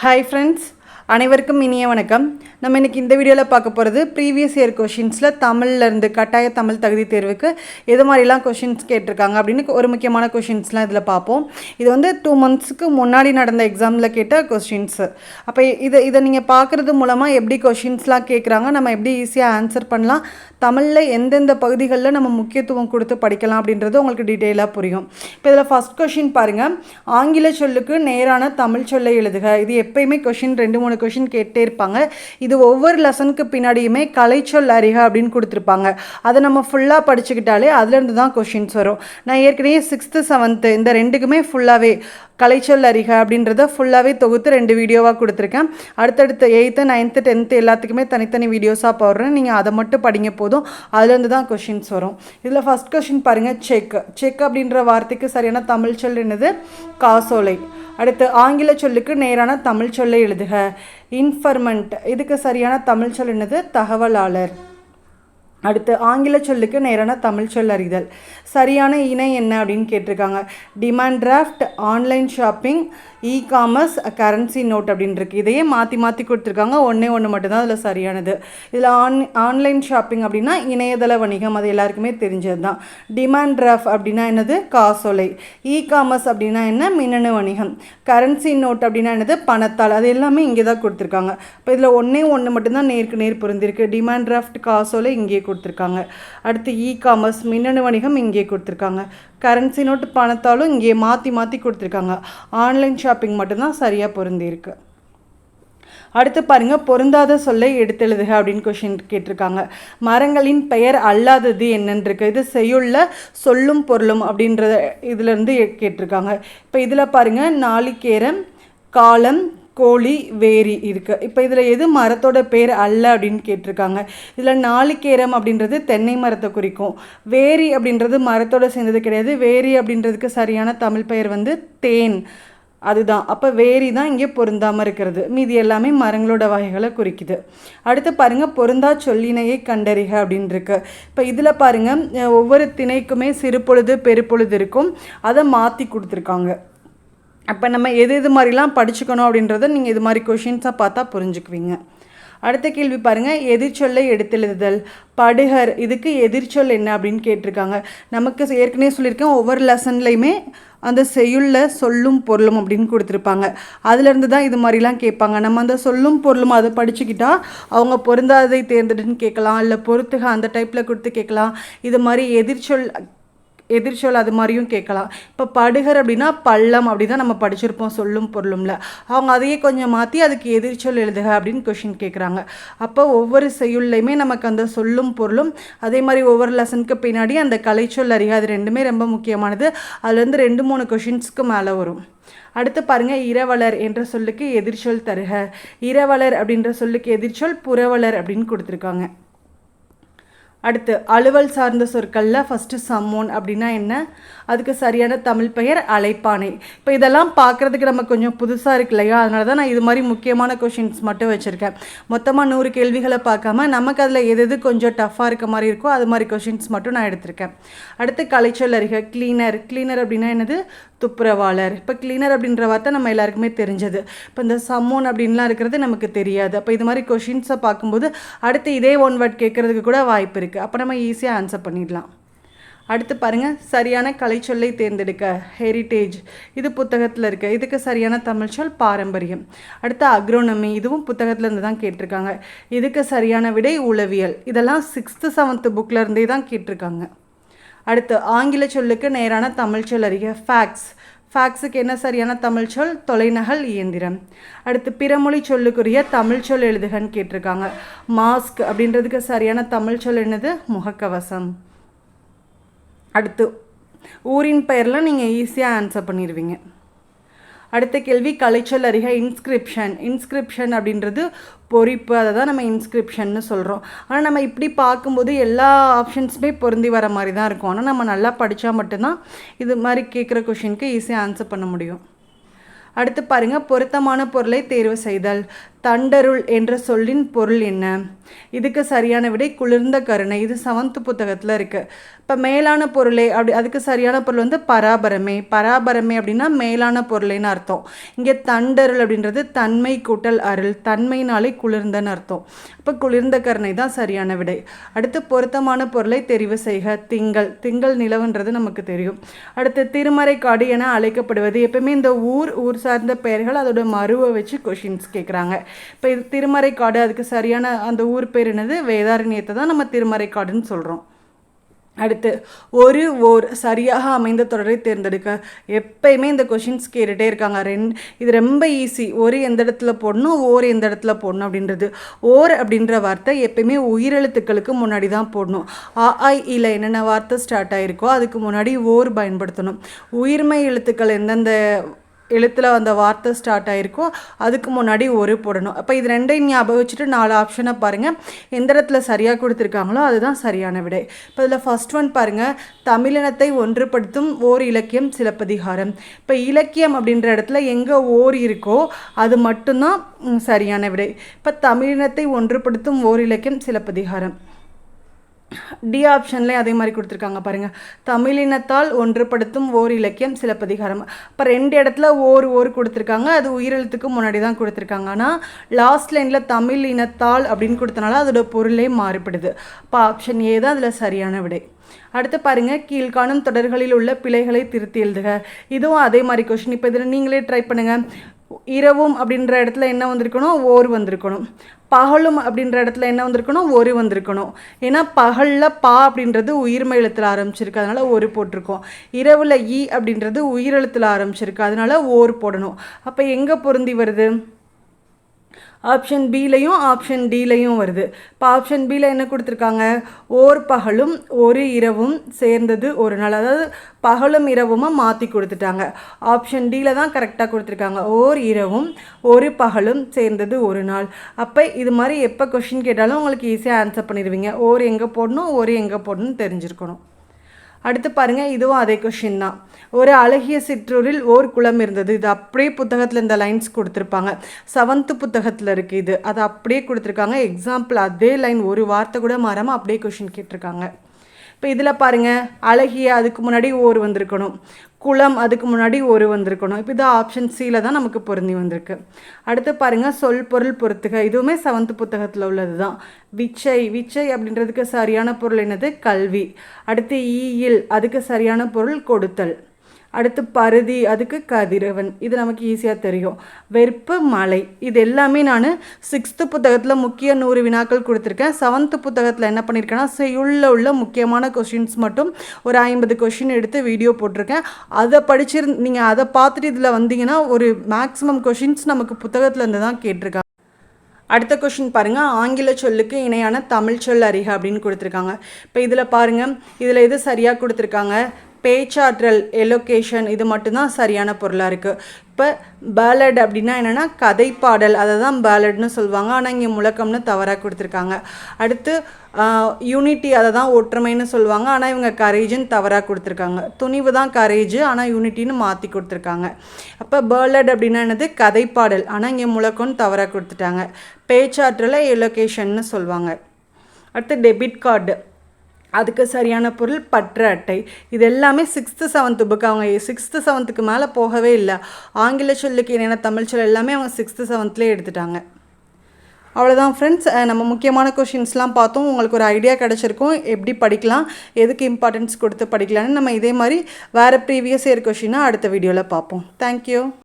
Hi friends அனைவருக்கும் இனிய வணக்கம். நம்ம இன்னைக்கு இந்த வீடியோவில் பார்க்க போகிறது ப்ரீவியஸ் இயர் கொஷின்ஸில் தமிழ்லேருந்து கட்டாய தமிழ் தகுதி தேர்வுக்கு எது மாதிரிலாம் கொஷின்ஸ் கேட்டிருக்காங்க அப்படின்னு ஒரு முக்கியமான கொஷின்ஸ்லாம் இதில் பார்ப்போம். இது வந்து டூ மந்த்ஸ்க்கு முன்னாடி நடந்த எக்ஸாமில் கேட்ட கொஷின்ஸு அப்போ இதை இதை நீங்கள் பார்க்குறது மூலமாக எப்படி கொஷின்ஸ்லாம் கேட்குறாங்க நம்ம எப்படி ஈஸியாக ஆன்சர் பண்ணலாம் தமிழில் எந்தெந்த பகுதிகளில் நம்ம முக்கியத்துவம் கொடுத்து படிக்கலாம் அப்படின்றது உங்களுக்கு டீட்டெயிலாக புரியும். இப்போ இதில் ஃபஸ்ட் கொஷின் பாருங்கள் ஆங்கில சொல்லுக்கு நேரான தமிழ் சொல்லை எழுதுக. இது எப்பயுமே கொஷின் ரெண்டு மூணு கொஷின் கேட்டே இருப்பாங்க. இது ஒவ்வொரு லெசனுக்கு பின்னாடியுமே கலைச்சொல் அறிக அப்படின்னு கொடுத்துருப்பாங்க. அதை நம்ம ஃபுல்லாக படிச்சுக்கிட்டாலே அதுலேருந்து தான் கொஷின்ஸ் வரும். நான் ஏற்கனவே சிக்ஸ்த்து செவன்த்து இந்த ரெண்டுக்குமே ஃபுல்லாகவே கலைச்சொல் அறிக அப்படின்றத ஃபுல்லாகவே தொகுத்து ரெண்டு வீடியோவாக கொடுத்துருக்கேன். அடுத்தடுத்த எயித்து நைன்த்து டென்த்து எல்லாத்துக்குமே தனித்தனி வீடியோஸாக போடுறேன். நீங்கள் அதை மட்டும் படிங்க போதும். அதுலேருந்து தான் கொஷின்ஸ் வரும். இதில் ஃபஸ்ட் கொஷின் பாருங்கள் செக் செக் அப்படின்ற வார்த்தைக்கு சரியான தமிழ் சொல் என்னது? காசோலை. அடுத்து ஆங்கில சொல்லுக்கு நேரான தமிழ் சொல்லை எழுதுக. இன்ஃபர்மெண்ட். இதுக்கு சரியான தமிழ் சொல் என்னது? தகவலாளர். அடுத்து ஆங்கில சொல்லுக்கு நேரான தமிழ் சொல் அறிதல். சரியான இணை என்ன அப்படின்னு கேட்டிருக்காங்க. Demand draft online shopping e commerce currency note அப்படின்னு இருக்குது இதையே மாற்றி மாற்றி கொடுத்துருக்காங்க. ஒன்றே ஒன்று மட்டும்தான் அதில் சரியானது. இதில் ஆன் ஆன்லைன் ஷாப்பிங் அப்படின்னா இணையதள வணிகம். அது எல்லாருக்குமே தெரிஞ்சது தான் டிமாண்ட் டிராஃப்ட் அப்படின்னா என்னது? காசோலை. இ காமர்ஸ் அப்படின்னா என்ன? மின்னணு வணிகம். கரன்சி நோட் அப்படின்னா என்னது? பணத்தாள். அது எல்லாமே இங்கே தான் கொடுத்துருக்காங்க. இப்போ இதில் ஒன்றே ஒன்று மட்டும்தான் நேருக்கு நேர் பொருந்திருக்கு. டிமாண்ட் டிராஃப்ட் காசோலை இங்கே கொடுத்துருக்காங்க. அடுத்து இ காமர்ஸ் மின்னணு வணிகம் இங்கே கொடுத்துருக்காங்க. கரன்சி நோட்டு பணத்தாலும் இங்கே மாற்றி மாற்றி கொடுத்துருக்காங்க. ஆன்லைன் ஷாப்பிங் மட்டும்தான் சரியாக பொருந்திருக்கு அடுத்து பாருங்க பொருந்தாத சொல்லை எடுத்தெழுதுக அப்படின்னு கொஷின் கேட்டிருக்காங்க. மரங்களின் பெயர் அல்லாதது என்னன்றிருக்கு. இது செய்யுள்ள சொல்லும் பொருளும் அப்படின்ற இதுலேருந்து கேட்டிருக்காங்க. இப்போ இதில் பாருங்க நாளிக்கேரம் காலம் கோழி வேரி இருக்குது இப்போ இதில் எது மரத்தோட பேர் அல்ல அப்படின்னு கேட்டிருக்காங்க. இதில் நாளிக்கேரம் அப்படின்றது தென்னை மரத்தை குறிக்கும். வேரி அப்படின்றது மரத்தோட சேர்ந்தது கிடையாது. வேரி அப்படின்றதுக்கு சரியான தமிழ் பெயர் வந்து தேன். அதுதான். அப்போ வேரி தான் இங்கே பொருந்தாமல் இருக்கிறது. மீதி எல்லாமே மரங்களோட வகைகளை குறிக்குது. அடுத்து பாருங்கள் பொருந்தா சொல்லினையை கண்டறிக அப்படின்னு இருக்கு இப்போ இதில் பாருங்கள் ஒவ்வொரு திணைக்குமே சிறுபொழுது பெருப்பொழுது இருக்கும். அதை மாற்றி கொடுத்துருக்காங்க. அப்போ நம்ம எது எது மாதிரிலாம் படிச்சுக்கணும் அப்படின்றத நீங்கள் இது மாதிரி கொஷின்ஸாக பார்த்தா புரிஞ்சுக்குவீங்க. அடுத்த கேள்வி பாருங்கள் எதிர்ச்சொல்லை எடுத்தெழுதுதல் படுகர் இதுக்கு எதிர்ச்சொல் என்ன அப்படின்னு கேட்டிருக்காங்க. நமக்கு ஏற்கனவே சொல்லியிருக்கேன் ஒவ்வொரு லெசன்லையுமே அந்த செய்யுள்ள சொல்லும் பொருளும் அப்படின்னு கொடுத்துருப்பாங்க. அதுலேருந்து தான் இது மாதிரிலாம் கேட்பாங்க. நம்ம அந்த சொல்லும் பொருளும் அதை படிச்சுக்கிட்டா அவங்க பொருந்தாததை தேர்ந்தெடுன்னு கேட்கலாம். இல்லை பொறுத்துக அந்த டைப்பில் கொடுத்து கேட்கலாம். இது மாதிரி எதிர்ச்சொல் எதிர்ச்சொல் அது மாதிரியும் கேட்கலாம். இப்போ படுகர் அப்படின்னா பள்ளம் அப்படி தான் நம்ம படிச்சிருப்போம் சொல்லும் பொருளும்ல. அவங்க அதையே கொஞ்சம் மாற்றி அதுக்கு எதிர்ச்சொல் எழுதுக அப்படின்னு கொஷின் கேட்குறாங்க அப்போ ஒவ்வொரு செய்யுள்லையுமே நமக்கு அந்த சொல்லும் பொருளும் அதே மாதிரி ஒவ்வொரு லெசனுக்கு பின்னாடி அந்த கலைச்சொல் அறிக அது ரெண்டுமே ரொம்ப முக்கியமானது. அதுலேருந்து ரெண்டு மூணு கொஷின்ஸ்க்கு மேலே வரும். அடுத்து பாருங்க இரவலர் என்ற சொல்லுக்கு எதிர்ச்சொல் தருக. இரவலர் அப்படின்ற சொல்லுக்கு எதிர்ச்சொல் புறவலர் அப்படின்னு கொடுத்துருக்காங்க. அடுத்து அலுவல் சார்ந்த சொற்களில் ஃபஸ்ட்டு சம்மோன் அப்படின்னா என்ன? அதுக்கு சரியான தமிழ் பெயர் அலைப்பானை இப்போ இதெல்லாம் பார்க்குறதுக்கு நம்ம கொஞ்சம் புதுசாக இருக்கு இல்லையா? அதனால தான் நான் இது மாதிரி முக்கியமான கொஷின்ஸ் மட்டும் வச்சுருக்கேன். மொத்தமாக நூறு கேள்விகளை பார்க்காம நமக்கு அதில் எது எது கொஞ்சம் டஃப்பாக இருக்க மாதிரி இருக்கோ அது மாதிரி கொஷின்ஸ் மட்டும் நான் எடுத்திருக்கேன். அடுத்து கலைச்சொல் அறிக கிளீனர் கிளீனர் அப்படின்னா என்னது? துப்புரவாளர். இப்போ கிளீனர் அப்படின்ற வார்த்தை நம்ம எல்லாருக்குமே தெரிஞ்சது. இப்போ இந்த சம்மோன் அப்படின்லாம் இருக்கிறது நமக்கு தெரியாது. அப்போ இது மாதிரி கொஷின்ஸை பார்க்கும்போது அடுத்து இதே ஒன் வேர்ட் கேட்குறதுக்கு கூட வாய்ப்பு இருக்குது அப்போ நம்ம ஈஸியாக ஆன்சர் பண்ணிடலாம். அடுத்து பாருங்கள் சரியான கலைச்சொல்லை தேர்ந்தெடுக்க ஹெரிட்டேஜ் இது புத்தகத்தில் இருக்க. இதுக்கு சரியான தமிழ் சொல் பாரம்பரியம். அடுத்து அக்ரோனமி இதுவும் புத்தகத்துலேருந்து தான் கேட்டிருக்காங்க. இதுக்கு சரியான விடை உளவியல். இதெல்லாம் சிக்ஸ்த்து செவன்த்து புக்கில் இருந்தே தான் கேட்டிருக்காங்க. அடுத்து ஆங்கில சொல்லுக்கு நேரான தமிழ் சொல் அறிக ஃபேக்ஸ் ஃபேக்ஸுக்கு என்ன சரியான தமிழ் சொல்? தொலைநகல் இயந்திரம். அடுத்து பிறமொழி சொல்லுக்குரிய தமிழ் சொல் எழுதுகன்னு கேட்டிருக்காங்க. மாஸ்க் அப்படின்றதுக்கு சரியான தமிழ் சொல் என்னது? முகக்கவசம். அடுத்து ஊரின் பெயர்லாம் நீங்கள் ஈஸியாக ஆன்சர் பண்ணிடுவீங்க அடுத்த கேள்வி கலைச்சொல் அறிக இன்ஸ்கிரிப்ஷன் இன்ஸ்கிரிப்ஷன் அப்படின்றது பொறிப்பு அதை தான் நம்ம இன்ஸ்கிரிப்ஷன்னு சொல்கிறோம் ஆனால் நம்ம இப்படி பார்க்கும்போது எல்லா ஆப்ஷன்ஸுமே பொருந்தி வர மாதிரி தான் இருக்கும். ஆனால் நம்ம நல்லா படித்தா மட்டும்தான் இது மாதிரி கேட்குற கொஷினுக்கு ஈஸியாக ஆன்சர் பண்ண முடியும். அடுத்து பாருங்கள் பொருத்தமான பொருளை தேர்வு செய்தல். தண்டருள் என்ற சொல்லின் பொருள் என்ன? இதுக்கு சரியான விடை குளிர்ந்த கருணை. இது செவன்த் புத்தகத்தில் இருக்குது இப்போ மேலான பொருளே அப்படி அதுக்கு சரியான பொருள் வந்து பராபரமே. பராபரமே அப்படின்னா மேலான பொருளேன்னு அர்த்தம். இங்கே தண்டருள் அப்படின்றது தன்மை கூட்டல் அருள் தன்மைனாலே குளிர்ந்தன்னு அர்த்தம். இப்போ குளிர்ந்த கருணை தான் சரியான விடை. அடுத்து பொருத்தமான பொருளை தெரிவு செய்க. திங்கள். திங்கள் நிலவுன்றது நமக்கு தெரியும். அடுத்து திருமறை காடு என அழைக்கப்படுவது. எப்பவுமே இந்த ஊர் ஊர் சார்ந்த பெயர்கள் அதோட மருவை வச்சு கொஷின்ஸ் கேட்குறாங்க இப்போ இது திருமறைக்காடு அதுக்கு சரியான அந்த ஊர் பேர் என்னது? வேதாரண்யத்தை தான் நம்ம திருமறைக்காடுன்னு சொல்கிறோம் அடுத்து ஒரு ஓர் சரியாக அமைந்த தொடரை தேர்ந்தெடுக்க. எப்பயுமே இந்த கொஷின்ஸ் கேட்டுகிட்டே இருக்காங்க. ரெண்டு இது ரொம்ப ஈஸி ஒரு எந்த இடத்துல போடணும் ஓர் எந்த இடத்துல போடணும் அப்படின்றது. ஓர் அப்படின்ற வார்த்தை எப்பயுமே உயிரெழுத்துக்களுக்கு முன்னாடி தான் போடணும். ஆ ஐ இல்லை என்னென்ன வார்த்தை ஸ்டார்ட் ஆகிருக்கோ அதுக்கு முன்னாடி ஓர் பயன்படுத்தணும். உயிர்மை எழுத்துக்கள் எந்தெந்த எழுத்தில் அந்த வார்த்தை ஸ்டார்ட் ஆகிருக்கோ அதுக்கு முன்னாடி ஒரு போடணும். அப்போ இது ரெண்டையும் ஞாபகம் வச்சுட்டு நாலு ஆப்ஷனை பாருங்கள் எந்த இடத்துல சரியாக கொடுத்துருக்காங்களோ அதுதான் சரியான விடை. இப்போ இதில் ஃபஸ்ட் ஒன் பாருங்கள் தமிழினத்தை ஒன்றுபடுத்தும் ஓர் இலக்கியம் சிலப்பதிகாரம். இப்போ இலக்கியம் அப்படின்ற இடத்துல எங்கே ஓர் இருக்கோ அது மட்டும்தான் சரியான விடை. இப்போ தமிழினத்தை ஒன்றுபடுத்தும் ஓர் இலக்கியம் சிலப்பதிகாரம். டி ஆப்ஷன்லேயும் அதே மாதிரி கொடுத்துருக்காங்க பாருங்கள் தமிழினத்தால் ஒன்றுபடுத்தும் ஓர் இலக்கியம் சிலப்பதிகாரம் இப்போ ரெண்டு இடத்துல ஓர் ஓர் கொடுத்துருக்காங்க. அது உயிரெழுத்துக்கு முன்னாடி தான் கொடுத்துருக்காங்க ஆனால் லாஸ்ட் லைனில் தமிழ் இனத்தால் அப்படின்னு கொடுத்தனால அதோட பொருளே மாறுபடுது. இப்போ ஆப்ஷன் ஏ தான் அதில் சரியான விடை. அடுத்து பாருங்க. கீழ்காணும் தொடர்களில் உள்ள பிழைகளை திருத்தி எழுதுக. இதுவும் அதே மாதிரி கொஷின் இப்போ இதில் நீங்களே ட்ரை பண்ணுங்கள் இரவும் அப்படின்ற இடத்துல என்ன வந்திருக்கணும்? ஓர் வந்திருக்கணும். பகலும் அப்படின்ற இடத்துல என்ன வந்திருக்கணும்? ஒரு வந்திருக்கணும். ஏன்னா பகலில் பா அப்படின்றது உயிர்மை எழுத்தில் ஆரம்பிச்சிருக்கு. அதனால் ஒரு போட்டிருக்கோம். இரவில் ஈ அப்படின்றது உயிரெழுத்தில் ஆரம்பிச்சிருக்கு. அதனால் ஓர் போடணும். அப்போ எங்கே பொருந்தி வருது? ஆப்ஷன் பிலையும் ஆப்ஷன் டிலையும் வருது. இப்போ ஆப்ஷன் பியில் என்ன கொடுத்துருக்காங்க? ஓர் பகலும் ஒரு இரவும் சேர்ந்தது ஒரு நாள். அதாவது பகலும் இரவுமா மாற்றி கொடுத்துட்டாங்க. ஆப்ஷன் டியில் தான் கரெக்டாக கொடுத்துருக்காங்க. ஓர் இரவும் ஒரு பகலும் சேர்ந்தது ஒரு நாள். அப்போ இது மாதிரி எப்போ கொஷின் கேட்டாலும் உங்களுக்கு ஈஸியாக ஆன்சர் பண்ணிடுவீங்க. ஓர் எங்கே போடணும் ஒரு எங்கே போடணும்னு தெரிஞ்சிருக்கணும். அடுத்து பாருங்கள் இதுவும் அதே கொஷின் தான். ஒரு அழகிய சிற்றூரில் ஓர் குளம் இருந்தது. இது அப்படியே புத்தகத்தில் இந்த லைன்ஸ் கொடுத்துருப்பாங்க. செவன்த்து புத்தகத்தில் இருக்குது இது. அதை அப்படியே கொடுத்துருக்காங்க. எக்ஸாம்பிள் அதே லைன் ஒரு வார்த்தை கூட மாறாமல் அப்படியே கொஷின் கேட்டிருக்காங்க. இப்போ இதில் பாருங்கள் அழகிய அதுக்கு முன்னாடி ஓர் வந்திருக்கணும். குளம் அதுக்கு முன்னாடி ஒரு வந்திருக்கணும். இப்போ இது ஆப்ஷன் சியில் தான் நமக்கு பொருந்தி வந்திருக்கு. அடுத்து பாருங்கள் சொல் பொருள் பொறுத்துக இதுவுமே செவன்த் புத்தகத்தில் உள்ளது தான் விச்சை விச்சை அப்படின்றதுக்கு சரியான பொருள் என்னது? கல்வி. அடுத்து ஈயில் அதுக்கு சரியான பொருள் கொடுத்தல். அடுத்து பருதி அதுக்கு கதிரவன். இது நமக்கு ஈஸியாக தெரியும். வெறுப்பு மலை. இது எல்லாமே நான் சிக்ஸ்த்து புத்தகத்தில் முக்கிய நூறு வினாக்கள் கொடுத்துருக்கேன். செவன்த்து புத்தகத்தில் என்ன பண்ணியிருக்கேன்னா செய்யுள்ள உள்ள முக்கியமான கொஷின்ஸ் மட்டும் ஒரு ஐம்பது கொஷின் எடுத்து வீடியோ போட்டிருக்கேன். அதை படிச்சிரு நீங்கள் அதை பார்த்துட்டு இதில் வந்தீங்கன்னா ஒரு மேக்ஸிமம் கொஷின்ஸ் நமக்கு புத்தகத்தில் இருந்து தான் கேட்டிருக்காங்க. அடுத்த கொஷின் பாருங்கள் ஆங்கில சொல்லுக்கு இணையான தமிழ் சொல் அறிக அப்படின்னு கொடுத்துருக்காங்க. இப்போ இதில் பாருங்கள் இதில் எது சரியாக கொடுத்துருக்காங்க? பேச்சாற்றல் எலொகேஷன் இது மட்டும்தான் சரியான பொருளாக இருக்குது இப்போ பேலட் அப்படின்னா என்னென்னா கதைப்பாடல். அதை தான் பேலட்னு சொல்லுவாங்க. ஆனால் இங்கே முழக்கம்னு தவறாக கொடுத்துருக்காங்க. அடுத்து யூனிட்டி அதை தான் ஒற்றுமைன்னு சொல்லுவாங்க. ஆனால் இவங்க கரேஜுன்னு தவறாக கொடுத்துருக்காங்க. துணிவு தான் கரேஜ் ஆனால் யூனிட்டின்னு மாற்றி கொடுத்துருக்காங்க. அப்போ பேர்லட் அப்படின்னா என்னது? கதைப்பாடல். ஆனால் இங்கே முழக்கம்னு தவறாக கொடுத்துட்டாங்க. பேச்சாற்றலை எலொகேஷன்னு சொல்லுவாங்க. அடுத்து டெபிட் கார்டு அதுக்கு சரியான பொருள் பற்ற அட்டை. இது எல்லாமே சிக்ஸ்த்து செவன்த்து புக் அவங்க சிக்ஸ்த்து செவன்த்துக்கு மேலே போகவே இல்லை. ஆங்கில சொல்லுக்கு என்னென்ன தமிழ் சொல் எல்லாமே அவங்க சிக்ஸ்த்து செவன்த்லேயே எடுத்துட்டாங்க. அவ்வளோதான் ஃப்ரெண்ட்ஸ் நம்ம முக்கியமான கொஷின்ஸ்லாம் பார்த்தோம். உங்களுக்கு ஒரு ஐடியா கிடச்சிருக்கும். எப்படி படிக்கலாம்? எதுக்கு இம்பார்ட்டன்ஸ் கொடுத்து படிக்கலான்னு நம்ம இதே மாதிரி வேறு ப்ரீவியஸ் இயர் கொஷினாக அடுத்த வீடியோவில் பார்ப்போம். தேங்க்யூ